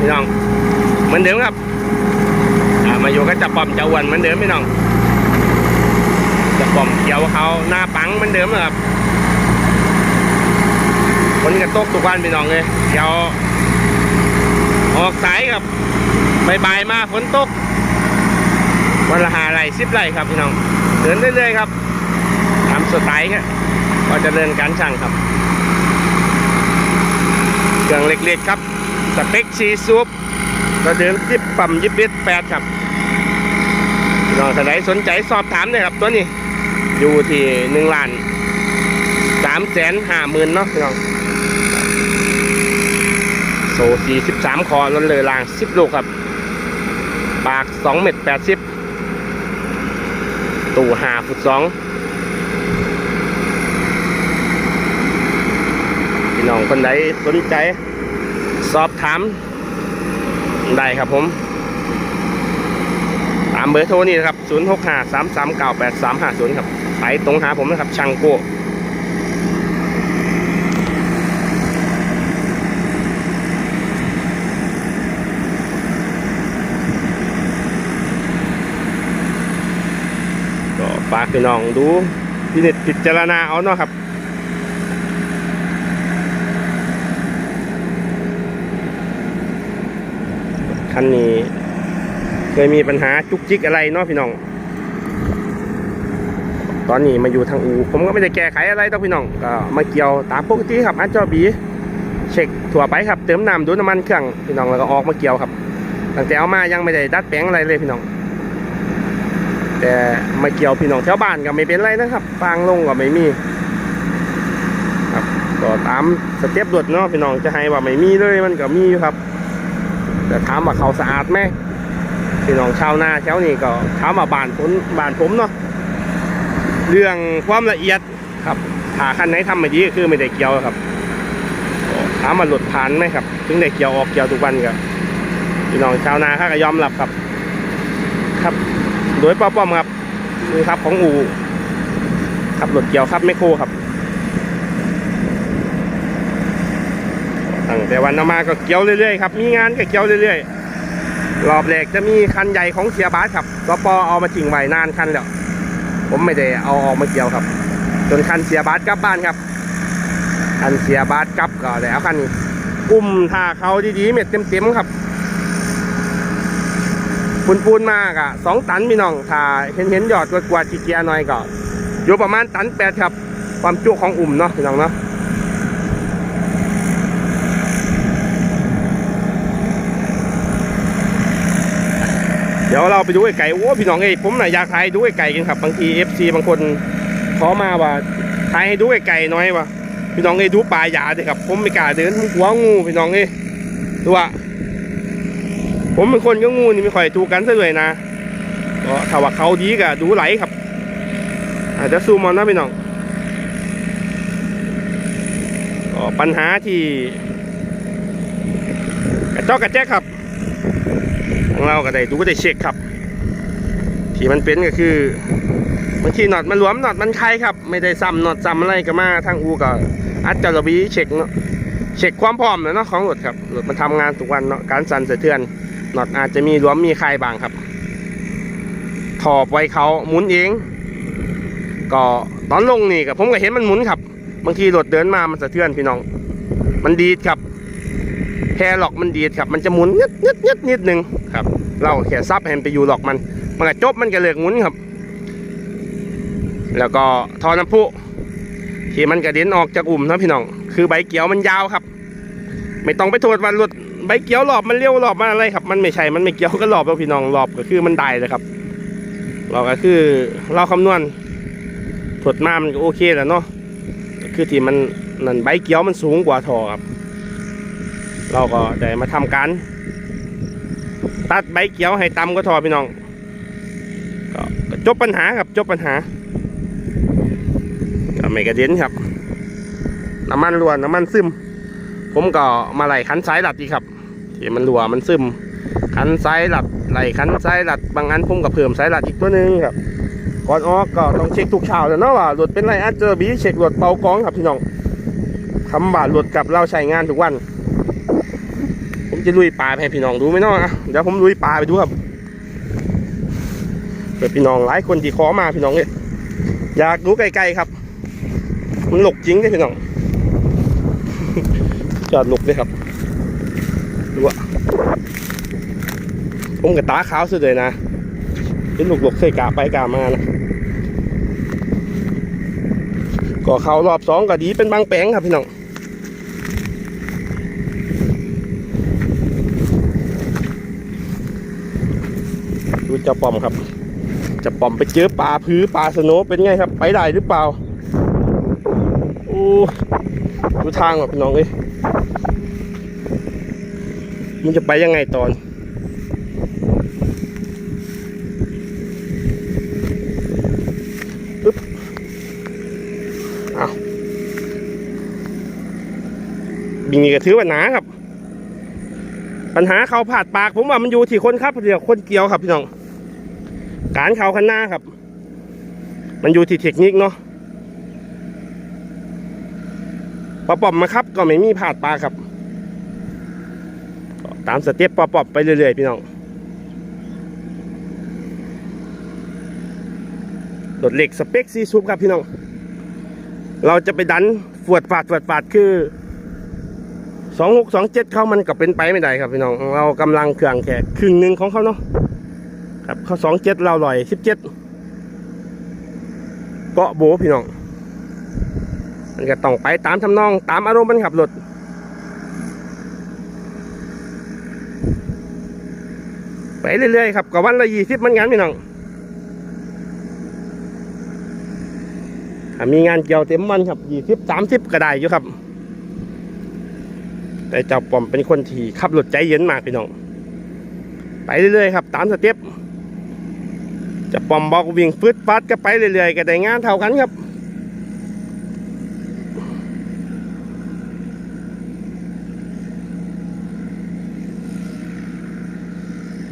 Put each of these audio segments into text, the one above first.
พี่น้อง เหมือนเดิมครับอ่ามาอยู่กับจับปอมจ้าอ้วันเหมือนเดิมพี่น้องจับปอมเกี่ยวเขาหน้าปังเหมือนเดิมนะครับฝนกระตกทุกวันพี่น้องเลยเดี๋ยวออกสายครับบ่ายมาฝนตกวันละหาไรสิบไรครับพี่น้องเดินเรื่อยๆครับตามสไตล์ครับก็จะเดินการช่างครับเครื่องเล็กๆครับ สเปคซีซูปเราเดินยิบปั๊มยิบเบ็ดแปดครับน้องท่านใดสนใจสอบถามเลยครับตัวนี้อยู่ที่หนึ่งล้านสามแสนห้าหมื่นเนาะพี่น้องโซ่สี่สิบสามคอล้นเลยลางสิบลูกครับ ปากสองเม็ดแปดสิบตู้ห้าฟุตสองพี่น้องคนใดสนใจ สอบถาม ได้ครับผม ตามเบอร์โทรนี่นะครับ 0 6 5 3 3 9 8 3 5 0 ครับไปตรงหาผมนะครับช่างโก้ก็ฝากพี่น้องดูพินิจพิจารณาเอาเนาะครับ คันนี้ เคยมีปัญหาจุกจิกอะไรเนาะพี่น้อง ตอนนี้มาอยู่ทางอูผมก็ไม่ได้แก้ไขอะไรต้องพี่น้องก็มาเกี่ยวตามปกติครับอันจอบี เช็คถั่วไปครับ เติมน้ำดูน้ำมันเครื่องพี่น้องแล้วก็ออกมาเกี่ยวครับตั้งแต่เอามายังไม่ได้ดัดแปลงอะไรเลยพี่น้อง แต่มาเกี่ยวพี่น้องแถวบ้านก็ไม่เป็นไรนะครับฟางลงก็ไม่มีครับก็ตามสเต็ปรวดเนาะพี่น้องจะให้ว่าไม่มีเลยมันก็มีอยู่ครับ แต่ถามว่าเขาสะอาดไหมพี่น้องชาวนาแถวนี้ก็ถามว่าบ้านผมบ้านผมเนาะเรื่องความละเอียดครับถ้าคันไหนทำไม่ดีก็คือไม่ได้เกี่ยวครับถามว่าหลุดผ่านไหมครับ ถึงได้เกี่ยวออกเกี่ยวทุกวันก็พี่น้องชาวนาเขาก็ยอมรับครับ ครับ โดยป้อมๆครับคือครับของอูขับรถเกี่ยวครับไม่โคครับตั้ง แต่วันเอมาก็เกี่ยวเรื่อยๆครับ มีงานก็เกี่ยวเรื่อยๆ รอบแรกจะมีคันใหญ่ของเสียบาสครับกปอเอามาทิ้งไว้นานคันแล้ว ผมไม่ได้เอาออกมาเกี่ยวครับ จนคันเสียบาสกลับบ้านครับ คันเสียบาสกลับก็แล้วคันนี้กุ้มท่าเขาดีๆเม็ดเต็มๆครับปูนปูนๆมากอะสองตันพี่น้องถ้าเห็นเห็นยอดกว่าๆจีเกียหน่อยก็อยู่ประมาณตันแปดครับ ความจุของอุ่มเนาะพี่น้องเนาะ ดี๋ยวเราไปดูไอ้ไก่โอ้พี่น้องเอ้ยผมน่ะอยากถ่ายดูไอ้ไก่กันครับบางทีเอฟซีบางคนขอมาว่าถ่ายให้ดูไอ้ไก่หน้อยว่ะพี่น้องเอ้ยดูปลาหยาดิครับ ผมไม่กล้าเดินผมกลัวงูพี่น้องเอ้ยดูว่าผมเป็นคนก็งูนี่ไม่ค่อยถูกกันซะด้วยนะก็ถ้าว่าเขาดีก็ดูไหลครับ อาจจะซูมเออนนะพี่น้องก็ปัญหาที่กระจอกกระแจกครับ ของเราก็ได้ดูก็ได้เช็คครับ ที่มันเป็นก็คือบางทีน็อตมันหลวมน็อตมันคายครับ ไม่ได้ซ้ำน็อตซ้ำอะไรก็มาทางอูก็อัดจระบีเช็คเนาะเช็คความพร้อมเนาะของรถครับรถมันทำงานทุกวันเนาะการสั่นสะเทือนน็อตอาจจะมีหลวมมีคายบางครับ ถอดไว้เขาหมุนเอง ก็ตอนลงนี่กับผมก็เห็นมันหมุนครับบางทีรถเดินมามันสะเทือนพี่น้อง มันดีดครับ แพรหลอกมันดีดครับมันจะหมุนนิดนิดนิดนิดนึงครับ เราแค่ซับให้มันไปอยู่หลอกมันมันก็จบมันก็เลิกหมุนครับ แล้วก็ทอน้ำพุที่มันกระเด็นออกจากอุ่มนะพี่น้อง คือใบเกียวมันยาวครับ ไม่ต้องไปโทษว่ารถใบเกียวหลอบมันเลี้ยวหลอบมันอะไรครับ มันไม่ใช่ มันไม่เกี่ยวก็หลอบแล้วพี่น้องหลอบก็คือมันได้เลยครับเราก็คือเราคำนวณถดมามันก็โอเคแล้วเนาะคือที่มันนั่นใบเกียวมันสูงกว่าทอครับ เราก็ได้มาทำการตัดใบเขียวให้ตำก็ทอพี่น้องก็จบปัญหาครับจบปัญหาก็ไม่กระเด็นครับ น้ำมันรั่วน้ำมันซึม ผมก็มาไหลคันซ้ายหลัดอีครับที่มันรั่วมันซึม คันซ้ายหลัดไหลคันซ้ายหลัดบางอันผมก็เพิ่มซ้ายหลัดอีกตัวหนึงครับก่อนออกก็ต้องเช็คทุกเช้าแล้วเนาะว่ารถเป็นไรอาจเจอบีเช็ครถเป่ากองครับพี่น้องคำบาดรถกับเราใช้งานทุกวัน จะลุยปลาให้พี่น้องดูไหมเนาะอะเดี๋ยวผมลุยปลาไปดูครับเปิดพี่น้องหลายคนที่ขอมาพี่น้องเลยอยากดูไกลๆครับ มันหลกจริงเลยพี่น้อง จอดหลกเลยครับดูอะผมกับตาขาวสุดเลยนะเป็นหลกหลกๆเคยกาไปกามานะก็เขารอบสองก็ดีเป็นบางแปลงครับพี่น้อง เจ้าปอมครับจะปอมไปเจอปลาพื้ปลาสโนเป็นไงครับ ไปได้หรือเปล่าโอ้ดูทางแบบพี่น้องเอ้ยมันจะไปยังไงตอนปึ๊บเอาบิงนี่ก็ถือว่าหนาครับ ปัญหาเขาผาดปากผมว่ามันอยู่ที่คนครับเดี๋ยวคนเกี่ยวครับพี่น้อง การเขาคันหน้าครับ มันอยู่ที่เทคนิคเนาะปอปอมมาครับ ก็ไม่มีผาดปาครับ ตามสเต็ปปอปอมไปเรื่อยๆ พี่น้องรถเหล็กสเปคซีซูปครับพี่น้อง เราจะไปดันฝวดฝาดฝวดฝาดคือสองหกสองเจ็ดเขามันก็เป็นไปไม่ได้ครับพี่น้อง เรากำลังเครื่องแค่ครึ่งหนึ่งของเขาเนาะ ครับเขาสองเจ็ดเราลอยสิบเจ็ดเกาะโบพี่น้องมันก็ต้องไปตามทำนองตามอารมณ์มันขับรถไปเรื่อยๆครับก็วันละยี่สิบมันงานพี่น้องมีงานเกี่ยวเต็มวันครับยี่สิบสามสิบก็ได้อยู่ครับ แต่เจ้าปอมเป็นคนที่ขับรถใจเย็นมากพี่น้อง ไปเรื่อยๆครับ ตามสเต็ป จะปอมบอกวิ่งฟืดฟัดก็ไปเรื่อยๆก็ได้งานเท่ากันครับ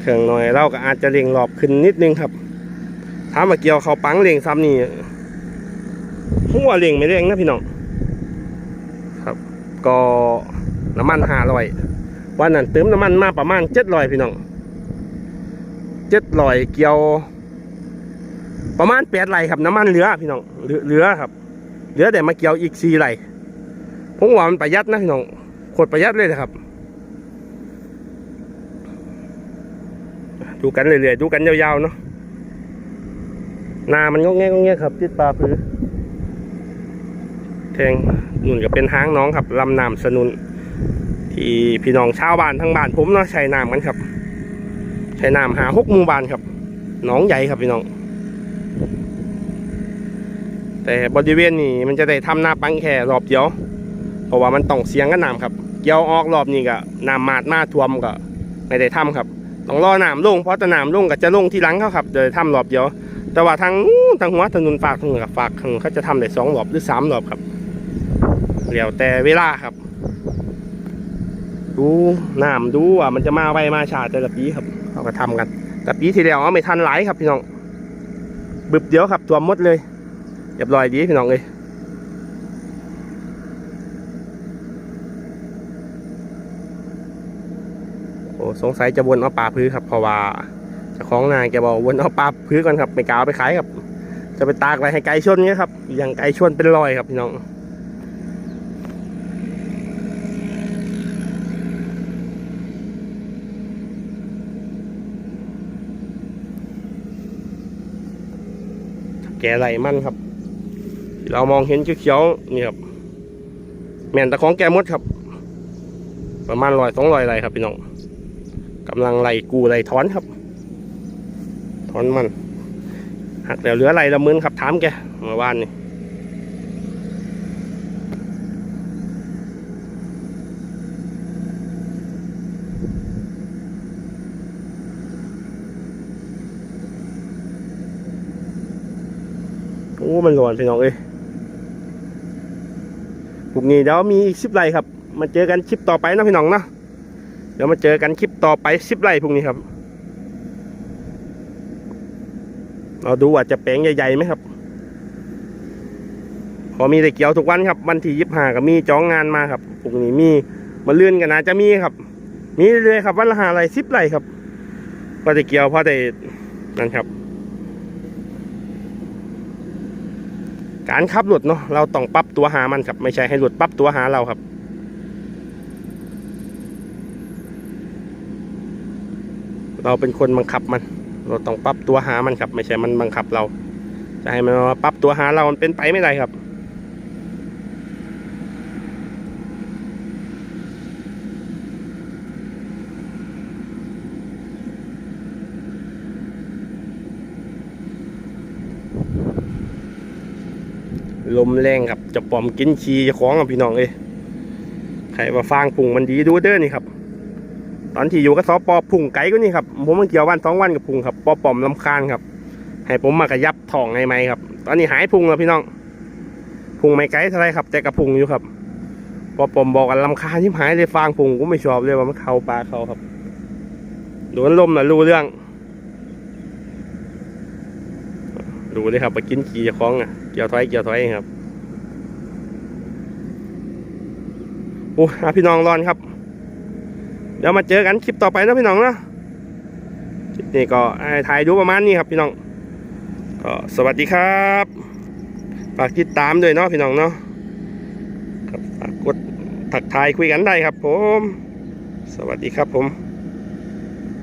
เครื่องหน่อยเราก็อาจจะเร่งรอบขึ้นนิดนึงครับถ้ามมาเกี่ยวเขาปังเร่งซ้ำนี่หัวเร่งไม่เร่งนะพี่น้องครับก็น้ำมันห้าร้อยวันนั้นเติมน้ำมันมาประมาณเจ็ดร้อยพี่น้องเจ็ดร้อยเกี่ยว ประมาณแปดไหลครับน้ำมันเหลือพี่น้องเหลือเลือครับ เหลือแต่มาเกี่ยวอีกสี่ไหลผมว่ามันประหยัดนะพี่น้องโคตรประหยัดเลยนะครับ ดูกันเรื่อยๆดูกันยาวๆเนาะนามันงอกแงกงอกแงครับติดปลาพื้นแทงนุ่นก็เป็นห้างน้องครับลำน้ำสนุน ที่พี่น้องชาวบ้านทั้งบ้านผมเนาะใช้น้ำกันครับใช้น้ำหาหกหมู่บ้านครับหนองใหญ่ครับพี่น้อง แต่บริเวณนี้มันจะได้ทำหน้าปังแค่รอบเดียว เพราะว่ามันต้องเสียงกันน้ำครับ เกี่ยวออกรอบนี้ก็น้ำมาดมาท่วมก็ไม่ได้ทำครับ ต้องรอน้ำลงเพราะแต่น้ำลงก็จะลงที่หลังเขาครับเดี๋ยวทำรอบเดียว แต่ว่าทางนู้นทางหัวถนนฝากทางเหนือฝากทางเขาจะทำได้สองรอบหรือสามรอบครับเดี๋ยวแต่เวลาครับ ดูน้ำดูว่ามันจะมาไวมาช้าแต่ละปีครับเขาก็ทำกัน แต่ปีที่แล้วเอาไม่ทันหลายครับพี่น้องบึบเดียวครับตัวมดเลย เรียบร้อยดีพี่น้องเลยโอ้สงสัยจะวนเอาปลาพื้นครับเพราะว่าเจ้าของนายแกบอกวนเอาปลาพื้นก่อนครับ ไม่กาเอาไปขายครับ จะไปตากไว้ให้ไก่ชนเงี้ยครับอย่างไก่ชนเป็นรอยครับพี่น้องแกไหลมันครับ เรามองเห็นเขียวๆนี่ครับแม่นตะของแกมดครับ ประมาณร้อยสองร้อยไรครับพี่น้องกำลังไล่กูไล่ถอนครับ ถอนมันหักแล้วเหลือไรละหมื่นครับถามแกเมื่อวานนี่โอ้ มันร้อนพี่น้องเอ้ย พรุ่งนี้เดี๋ยวมีอีกสิบไรครับมาเจอกันคลิปต่อไปนะพี่น้องนะเดี๋ยวมาเจอกันคลิปต่อไปสิบไร่พรุ่งนี้ครับ เราดูว่าจะแปลงใหญ่ๆไหมครับ พอมีแต่เกี่ยวทุกวันครับ วันที่ยิบหาก็มีจ้องงานมาครับพรุ่งนี้มีมาเลื่อนกันนะจะมีครับ มีเรื่อยๆครับวันละหาไรสิบไรครับพอได้เกี่ยวพอได้นั่นครับ การขับรถเนาะเราต้องปรับตัวหามันครับ ไม่ใช่ให้รถปรับตัวหาเราครับ เราเป็นคนบังคับมัน เราต้องปรับตัวหามันครับ ไม่ใช่มันบังคับเรา จะให้มันมาปรับตัวหาเรามันเป็นไปไม่ได้ครับ ลมแรงครับ จะปลอมกินขี้เจ้าของอะพี่น้องเอ้ยใครว่าฟางพุ่งมันดีดูเด้อนี่ครับ ตอนที่อยู่กับสปอพุงไก่ก็นี่ครับผมมันเกี่ยววันสองวันกับพุ่งครับปอปอมลำคาญครับ ให้ผมมากระยับท้องให้ไหมครับ ตอนนี้หายพุ่งแล้วพี่น้อง พุ่งไม่ไกลเท่าไรครับ แต่กระพุ่งอยู่ครับปอปอมบอกกันลำคาญที่หายเลยฟางพุ่งกูไม่ชอบเลยว่ามันเข้าปลาเขาครับโดนลมนะรู้เรื่องดูเลยครับไปกินขี้เจ้าของอะ เกี่ยวถอยเกี่ยวถอยครับโอ้พี่น้องรอนครับ เดี๋ยวมาเจอกันคลิปต่อไปนะพี่น้องนะคลิปนี้ก็ถ่ายดูประมาณนี้ครับพี่น้องก็สวัสดีครับฝากติดตามด้วยเนาะพี่น้องเนาะกดถักทายคุยกันได้ครับผม สวัสดีครับผม